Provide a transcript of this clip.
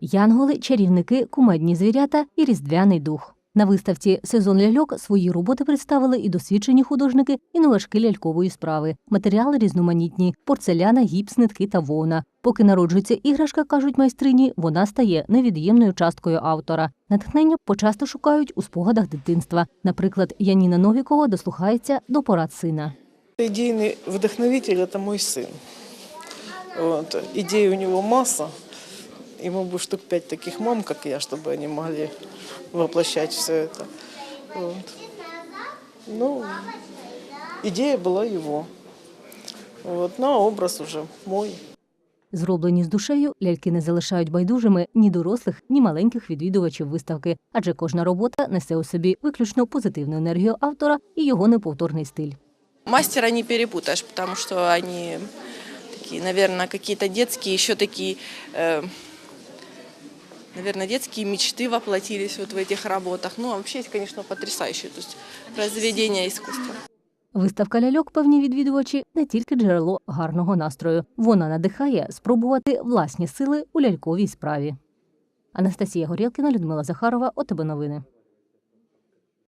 Янголи, чарівники, кумедні звірята і різдвяний дух. На виставці Сезон ляльок свої роботи представили і досвідчені художники, і новачки лялькової справи. Матеріали різноманітні: порцеляна, гіпс, нитки та вовна. Поки народжується іграшка, кажуть майстрині, вона стає невід'ємною часткою автора. Натхнення почасто шукають у спогадах дитинства. Наприклад, Яніна Новікова дослухається до порад сина. Идейный вдохновитель – это мой сын. Вот. Идей у него масса. Ему бы штук пять таких мам, как я, чтобы они могли воплощать все это. Вот. Ну, идея была его. Вот. Ну, а образ уже мой. Зроблені з душею, ляльки не залишають байдужими ні дорослих, ні маленьких відвідувачів виставки, адже кожна робота несе у собі виключно позитивну енергію автора і його неповторний стиль. Мастера не перепутаешь, потому что они такие, наверное, какие-то детские, еще такие, э, наверное, детские мечты воплотились вот в этих работах. Ну, а вообще, конечно, потрясающе, то есть произведение искусства. Виставка ляльок, певні відвідувачі, не тільки джерело гарного настрою. Вона надихає спробувати власні сили у ляльковій справі. Анастасія Горілкіна, Людмила Захарова, ОТБ Новини.